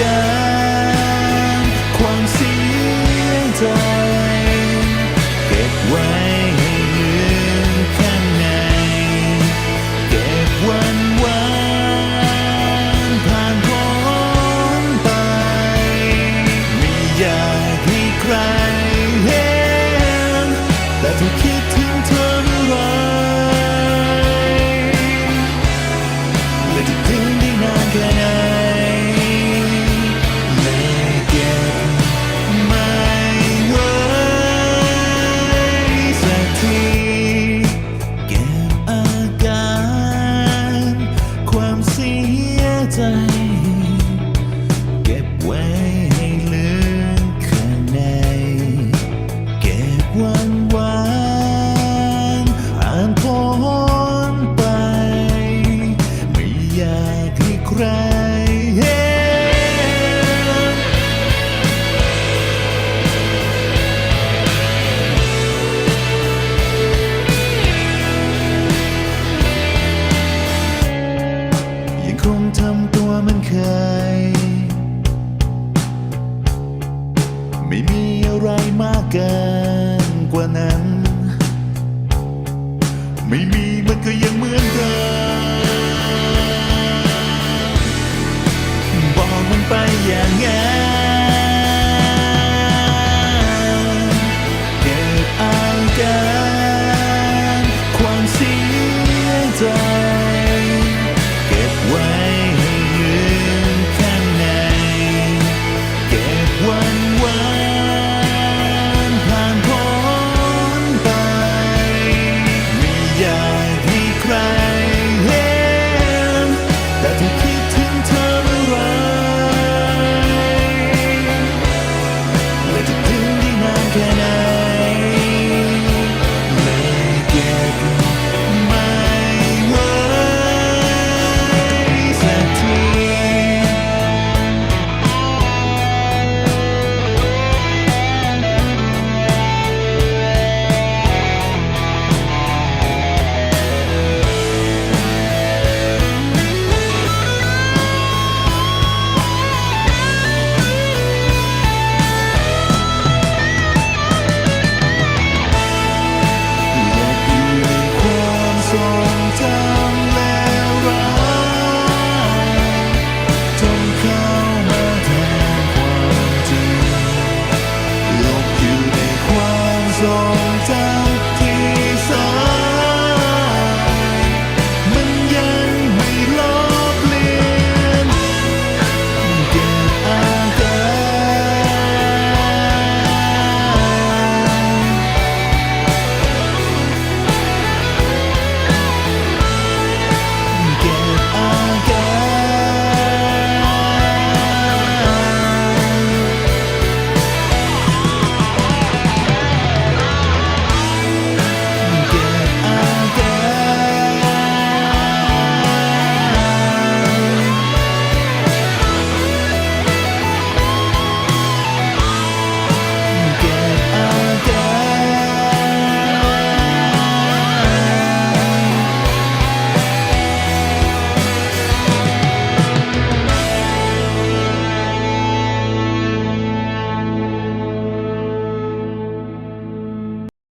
กันความเสียใจ เก็บไว้ให้ยืนข้างใน เก็บวันวานผ่านพ้นไป ไม่อยากให้ใคร อะไรมากเกินกว่านั้น